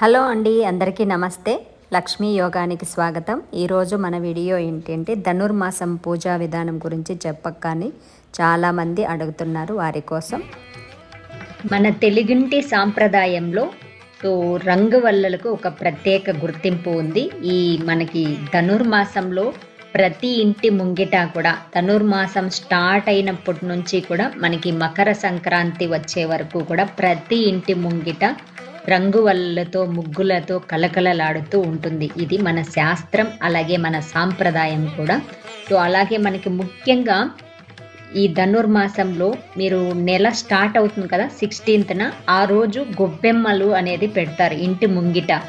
Hello అండి అందరికీ నమస్తే. లక్ష్మీ యోగానికి స్వాగతం. ఈరోజు మన వీడియో ఏంటంటే ధనుర్మాసం పూజా విధానం గురించి చెప్పక్కని చాలామంది అడుగుతున్నారు వారి కోసం. మన తెలుగింటి సాంప్రదాయంలో రంగువల్లలకు రంగు వల్లలకు ఒక ప్రత్యేక గుర్తింపు ఉంది. ఈ మనకి ధనుర్మాసంలో ప్రతి ఇంటి ముంగిట కూడా ధనుర్మాసం స్టార్ట్ అయినప్పటి నుంచి కూడా మనకి మకర సంక్రాంతి వచ్చే వరకు కూడా ప్రతి ఇంటి ముంగిట రంగు వల్లతో ముగ్గులతో కలకలలాడుతూ ఉంటుంది. ఇది మన శాస్త్రం అలాగే మన సాంప్రదాయం కూడా. సో అలాగే మనకి ముఖ్యంగా ఈ ధనుర్మాసంలో మీరు నెల స్టార్ట్ అవుతుంది కదా సిక్స్టీన్త్న ఆ రోజు గొబ్బెమ్మలు అనేది పెడతారు ఇంటి ముంగిట.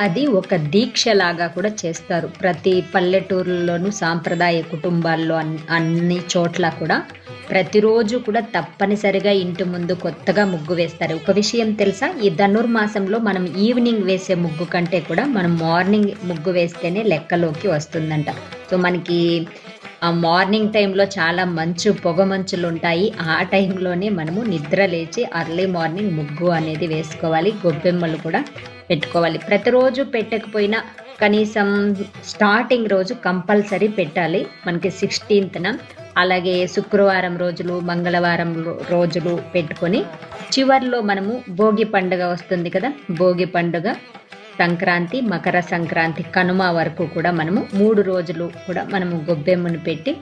అది ఒక దీక్షలాగా కూడా చేస్తారు. ప్రతి పల్లెటూరులోనూ సాంప్రదాయ కుటుంబాల్లో అన్- అన్ని చోట్ల కూడా. ప్రతిరోజు కూడా తప్పనిసరిగా ఇంటి ముందు కొత్తగా ముగ్గు వేస్తారు. ఒక విషయం తెలుసా? ఈ ధనుర్మాసంలో మనం ఈవినింగ్ వేసే ముగ్గు కంటే కూడా మనం మార్నింగ్ ముగ్గు వేస్తేనే లెక్కలోకి వస్తుందంట. సో మనకి ఆ మార్నింగ్ టైంలో చాలా మంచు పొగ మంచులు ఉంటాయి ఆ టైంలోనే మనము నిద్ర లేచి అర్లీ మార్నింగ్ ముగ్గు అనేది వేసుకోవాలి. గొబ్బెమ్మలు కూడా పెట్టుకోవాలి. ప్రతిరోజు పెట్టకపోయినా కనీసం స్టార్టింగ్ రోజు కంపల్సరీ పెట్టాలి. మనకి సిక్స్టీన్త్న అలాగే శుక్రవారం రోజులు మంగళవారం రోజులు పెట్టుకొని చివర్లో మనము భోగి పండుగ వస్తుంది కదా భోగి పండుగ సంక్రాంతి మకర సంక్రాంతి కనుమ వరకు కూడా మనము మూడు రోజులు కూడా మనము గొబ్బెమ్మను పెట్టి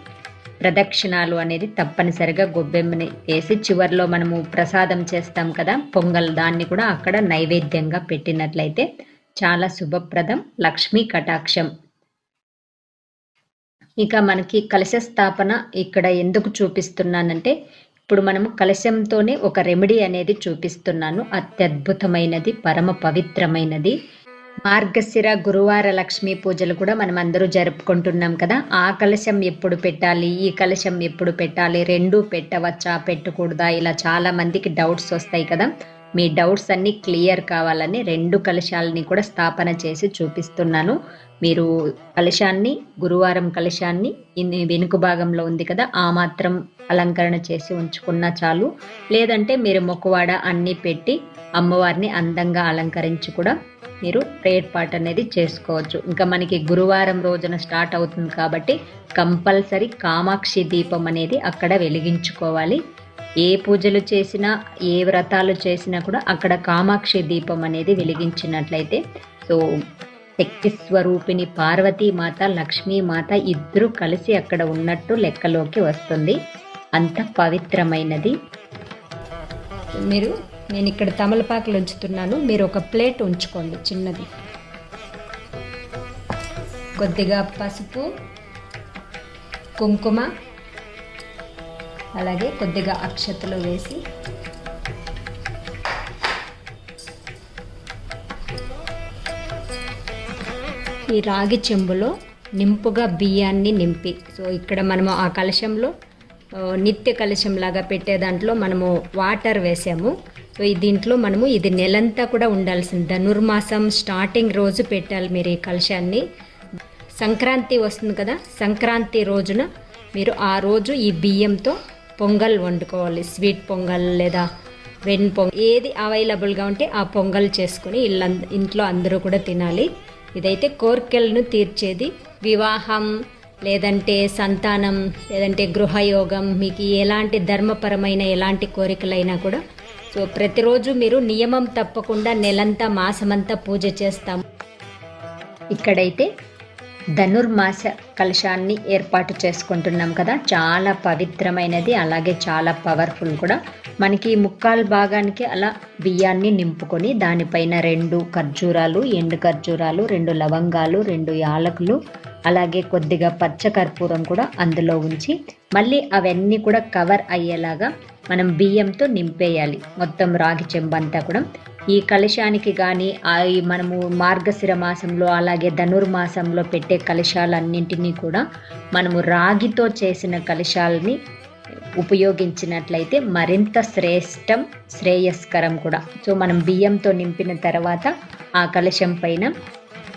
ప్రదక్షిణాలు అనేది తప్పనిసరిగా గొబ్బెమ్మని వేసి చివర్లో మనము ప్రసాదం చేస్తాం కదా పొంగల్ దాన్ని కూడా అక్కడ నైవేద్యంగా పెట్టినట్లయితే చాలా శుభప్రదం. లక్ష్మీ కటాక్షం ఇక మనకి కలశ స్థాపన ఇక్కడ ఎందుకు చూపిస్తున్నానంటే ఇప్పుడు మనము కలశంతోనే ఒక రెమెడీ అనేది చూపిస్తున్నాను. అత్యద్భుతమైనది పరమ పవిత్రమైనది. మార్గశిర గురువార లక్ష్మీ పూజలు కూడా మనం అందరూ జరుపుకుంటున్నాం కదా. ఆ కలశం ఎప్పుడు పెట్టాలి ఈ కలశం ఎప్పుడు పెట్టాలి రెండు పెట్టవచ్చా పెట్టకూడదా? ఇలా చాలా మందికి డౌట్స్ వస్తాయి కదా. మీ డౌట్స్ అన్ని క్లియర్ కావాలని రెండు కలశాలని కూడా స్థాపన చేసి చూపిస్తున్నాను. మీరు కలశాన్ని గురువారం కలశాన్ని ఇన్ని వెనుక భాగంలో ఉంది కదా ఆ మాత్రం అలంకరణ చేసి ఉంచుకున్నా చాలు. లేదంటే మీరు మొక్కువాడ అన్ని పెట్టి అమ్మవారిని అందంగా అలంకరించి కూడా మీరు ప్రేయర్ పాట అనేది చేసుకోవచ్చు. ఇంకా మనకి గురువారం రోజున స్టార్ట్ అవుతుంది కాబట్టి కంపల్సరీ కామాక్షి దీపం అనేది అక్కడ వెలిగించుకోవాలి. ఏ పూజలు చేసినా ఏ వ్రతాలు చేసినా కూడా అక్కడ కామాక్షి దీపం అనేది వెలిగించినట్లయితే సో శక్తి స్వరూపిణి పార్వతీ మాత లక్ష్మీ మాత ఇద్దరు కలిసి అక్కడ ఉన్నట్టు లెక్కలోకి వస్తుంది. అంత పవిత్రమైనది. మీరు నేను ఇక్కడ తమలపాకులు ఉంచుతున్నాను. మీరు ఒక ప్లేట్ ఉంచుకోండి చిన్నది. కొద్దిగా పసుపు కుంకుమ అలాగే కొద్దిగా అక్షతలు వేసి. ఈ రాగి చెంబులో నింపుగా బియ్యాన్ని నింపి. సో ఇక్కడ మనము ఆ కలశంలో నిత్య కలశంలాగా పెట్టే దాంట్లో మనము వాటర్ వేసాము. సో ఈ దీంట్లో మనము ఇది నెలంతా కూడా ఉండాల్సింది ధనుర్మాసం స్టార్టింగ్ రోజు పెట్టాలి మీరు ఈ కలశాన్ని. సంక్రాంతి వస్తుంది కదా సంక్రాంతి రోజున మీరు ఆ రోజు ఈ బియ్యంతో పొంగల్ వండుకోవాలి. స్వీట్ పొంగల్ లేదా వెన్ పొంగల్ ఏది అవైలబుల్గా ఉంటే ఆ పొంగల్ చేసుకొని ఇల్లు ఇంట్లో అందరూ కూడా తినాలి. ఇదైతే కోరికలను తీర్చేది. వివాహం లేదంటే సంతానం లేదంటే గృహయోగం మీకు ఎలాంటి ధర్మపరమైన ఎలాంటి కోరికలైనా కూడా. సో ప్రతిరోజు మీరు నియమం తప్పకుండా నెలంతా మాసమంతా పూజ చేస్తాం ఇక్కడైతే ధనుర్మాస కలశాన్ని ఏర్పాటు చేసుకుంటున్నాం కదా. చాలా పవిత్రమైనది అలాగే చాలా పవర్ఫుల్ కూడా. మనకి ముక్కాలు భాగానికి అలా బియ్యాన్ని నింపుకొని దానిపైన రెండు ఖర్జూరాలు ఎండు ఖర్జూరాలు రెండు లవంగాలు రెండు యాలకులు అలాగే కొద్దిగా పచ్చ కర్పూరం కూడా అందులో ఉంచి మళ్ళీ అవన్నీ కూడా కవర్ అయ్యేలాగా మనం బియ్యంతో నింపేయాలి. మొత్తం రాగి చెంబంతా కూడా. ఈ కలశానికి కానీ ఈ మనము మార్గశిర మాసంలో అలాగే ధనుర్మాసంలో పెట్టే కలశాలన్నింటినీ కూడా మనము రాగితో చేసిన కలశాలని ఉపయోగించినట్లయితే మరింత శ్రేష్టం శ్రేయస్కరం కూడా. సో మనం బియ్యంతో నింపిన తర్వాత ఆ కలశం పైన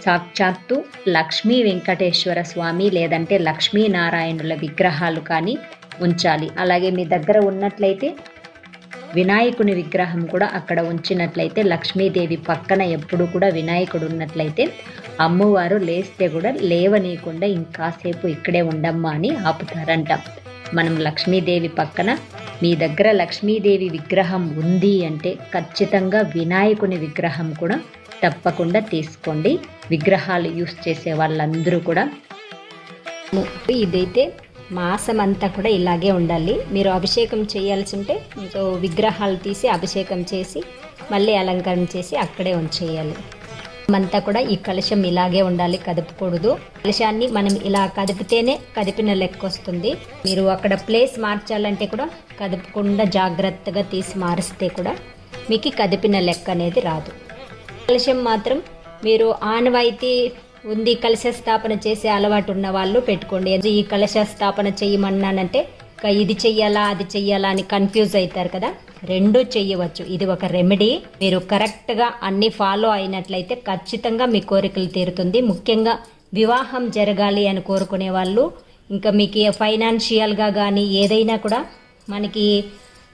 సాక్షాత్తు లక్ష్మీ వెంకటేశ్వర స్వామి లేదంటే లక్ష్మీనారాయణుల విగ్రహాలు కానీ ఉంచాలి. అలాగే మీ దగ్గర ఉన్నట్లయితే వినాయకుని విగ్రహం కూడా అక్కడ ఉంచినట్లయితే లక్ష్మీదేవి పక్కన ఎప్పుడు కూడా వినాయకుడు ఉన్నట్లయితే అమ్మవారు లేస్తే కూడా లేవనీయకుండా ఇంకాసేపు ఇక్కడే ఉండమ్మా అని ఆపుతారంట. మనం లక్ష్మీదేవి పక్కన మీ దగ్గర లక్ష్మీదేవి విగ్రహం ఉంది అంటే ఖచ్చితంగా వినాయకుని విగ్రహం కూడా తప్పకుండా తీసుకోండి. విగ్రహాలు యూస్ చేసే వాళ్ళందరూ కూడా. ఇదైతే మాసం అంతా కూడా ఇలాగే ఉండాలి. మీరు అభిషేకం చేయాల్సి ఉంటే సో విగ్రహాలు తీసి అభిషేకం చేసి మళ్ళీ అలంకరణ చేసి అక్కడే ఉంచేయాలి. అంతా కూడా ఈ కలశం ఇలాగే ఉండాలి కదపకూడదు. కలశాన్ని మనం ఇలా కదిపితేనే కదిపిన లెక్క వస్తుంది. మీరు అక్కడ ప్లేస్ మార్చాలంటే కూడా కదపకుండా జాగ్రత్తగా తీసి మారిస్తే కూడా మీకు కదిపిన లెక్క అనేది రాదు. కలశం మాత్రం మీరు ఆనవాయితీ ఉంది. కలశ స్థాపన చేసే అలవాటు ఉన్న వాళ్ళు పెట్టుకోండి. ఈ కలశ స్థాపన చేయమన్నానంటే ఇది చెయ్యాలా అది చెయ్యాలా అని కన్ఫ్యూజ్ అవుతారు కదా. రెండు చెయ్యవచ్చు. ఇది ఒక రెమెడీ మీరు కరెక్ట్గా అన్ని ఫాలో అయినట్లయితే ఖచ్చితంగా మీ కోరికలు తీరుతుంది. ముఖ్యంగా వివాహం జరగాలి అని కోరుకునే వాళ్ళు ఇంకా మీకు ఫైనాన్షియల్గా కానీ ఏదైనా కూడా మనకి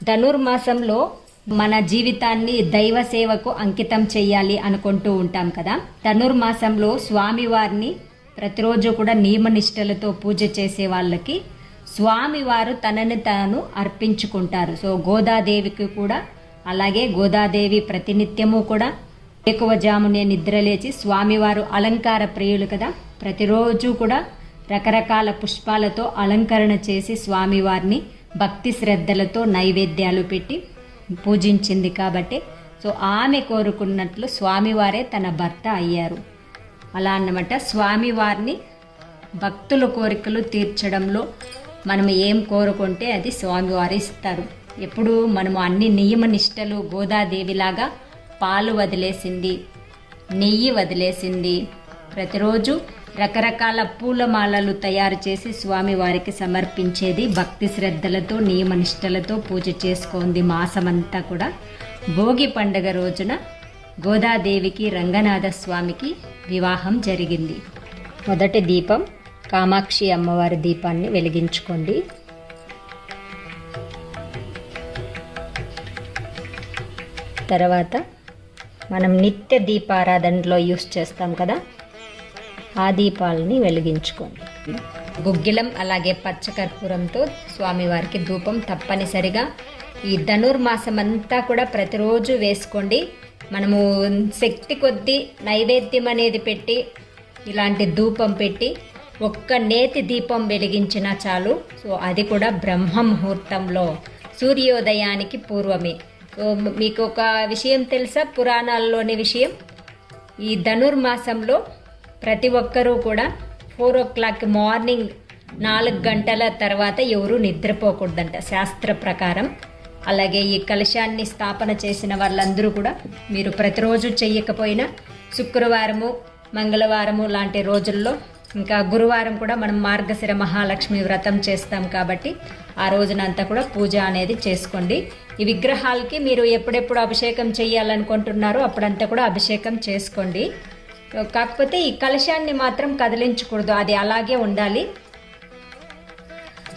ధనుర్మాసంలో మన జీవితాన్ని దైవ సేవకు అంకితం చేయాలి అనుకుంటూ ఉంటాం కదా. ధనుర్మాసంలో స్వామివారిని ప్రతిరోజు కూడా నియమనిష్టలతో పూజ చేసే వాళ్ళకి స్వామివారు తనని తాను అర్పించుకుంటారు. సో గోదాదేవికి కూడా అలాగే గోదాదేవి ప్రతినిత్యము కూడా ఎక్కువ జామునే నిద్రలేచి స్వామివారు అలంకార ప్రియులు కదా. ప్రతిరోజు కూడా రకరకాల పుష్పాలతో అలంకరణ చేసి స్వామివారిని భక్తి శ్రద్ధలతో నైవేద్యాలు పెట్టి పూజించింది కాబట్టి. సో ఆమె కోరుకున్నట్లు స్వామివారే తన భర్త అయ్యారు. అలా అన్నమాట. స్వామివారిని భక్తుల కోరికలు తీర్చడంలో మనం ఏం కోరుకుంటే అది స్వామివారు ఇస్తారు. ఎప్పుడు మనము అన్ని నియమ నిష్టలు గోదాదేవిలాగా పాలు వదిలేసింది నెయ్యి వదిలేసింది. ప్రతిరోజు రకరకాల పూలమాలలు తయారు చేసి స్వామివారికి సమర్పించేది భక్తి శ్రద్ధలతో నియమనిష్టలతో పూజ చేసుకుంది మాసమంతా కూడా. భోగి పండుగ రోజున గోదాదేవికి రంగనాథ స్వామికి వివాహం జరిగింది. మొదటి దీపం కామాక్షి అమ్మవారి దీపాన్ని వెలిగించుకోండి తర్వాత మనం నిత్య దీపారాధనలో యూస్ చేస్తాం కదా ఆ దీపాలని వెలిగించుకోండి. గుగ్గిలం అలాగే పచ్చకర్పూరంతో స్వామివారికి ధూపం తప్పనిసరిగా ఈ ధనుర్మాసం అంతా కూడా ప్రతిరోజు వేసుకోండి. మనము శక్తి కొద్దీ నైవేద్యం అనేది పెట్టి ఇలాంటి ధూపం పెట్టి ఒక్క నేతి దీపం వెలిగించినా చాలు. సో అది కూడా బ్రహ్మ ముహూర్తంలో సూర్యోదయానికి పూర్వమే. సో మీకు ఒక విషయం తెలుసా? పురాణాల్లోని విషయం? ఈ ధనుర్మాసంలో ప్రతి ఒక్కరూ కూడా ఫోర్ ఓ క్లాక్ మార్నింగ్ నాలుగు గంటల తర్వాత ఎవరూ నిద్రపోకూడదంట. శాస్త్ర ప్రకారం. అలాగే ఈ కలశాన్ని స్థాపన చేసిన వాళ్ళందరూ కూడా మీరు ప్రతిరోజు చెయ్యకపోయినా శుక్రవారము మంగళవారము లాంటి రోజుల్లో ఇంకా గురువారం కూడా మనం మార్గశిర మహాలక్ష్మి వ్రతం చేస్తాం కాబట్టి ఆ రోజునంతా కూడా పూజ అనేది చేసుకోండి. ఈ విగ్రహాలకి మీరు ఎప్పుడెప్పుడు అభిషేకం చేయాలనుకుంటున్నారో అప్పుడంతా కూడా అభిషేకం చేసుకోండి. కాకపోతే ఈ కలశాన్ని మాత్రం కదిలించకూడదు. అది అలాగే ఉండాలి.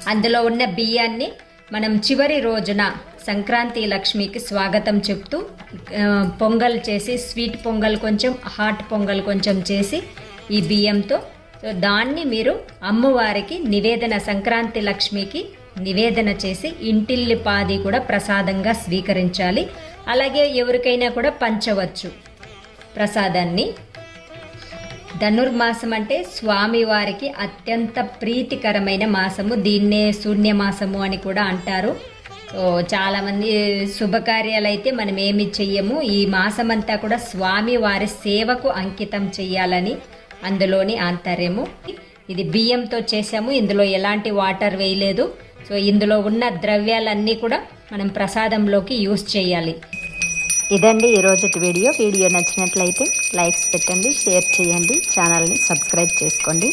అందులో ఉన్న బియ్యాన్ని మనం చివరి రోజున సంక్రాంతి లక్ష్మికి స్వాగతం చెప్తూ పొంగల్ చేసి స్వీట్ పొంగల్ కొంచెం హాట్ పొంగల్ కొంచెం చేసి ఈ బియ్యంతో సో దాన్ని మీరు అమ్మవారికి నివేదన సంక్రాంతి లక్ష్మికి నివేదన చేసి ఇంటిల్లి పాది కూడా ప్రసాదంగా స్వీకరించాలి. అలాగే ఎవరికైనా కూడా పంచవచ్చు ప్రసాదాన్ని. ధనుర్మాసం అంటే స్వామివారికి అత్యంత ప్రీతికరమైన మాసము. దీన్నే శూన్యమాసము అని కూడా అంటారు. సో చాలామంది శుభకార్యాలు అయితే మనం ఏమి చెయ్యము. ఈ మాసం అంతా కూడా స్వామివారి సేవకు అంకితం చెయ్యాలని అందులోని ఆంతర్యము. ఇది బియ్యంతో చేసాము ఇందులో ఎలాంటి వాటర్ వేయలేదు. సో ఇందులో ఉన్న ద్రవ్యాలన్నీ కూడా మనం ప్రసాదంలోకి యూస్ చేయాలి ఇదండి ఈరోజు వీడియో. వీడియో నచ్చినట్లయితే లైక్స్ పెట్టండి షేర్ చేయండి ఛానల్ని సబ్స్క్రైబ్ చేసుకోండి.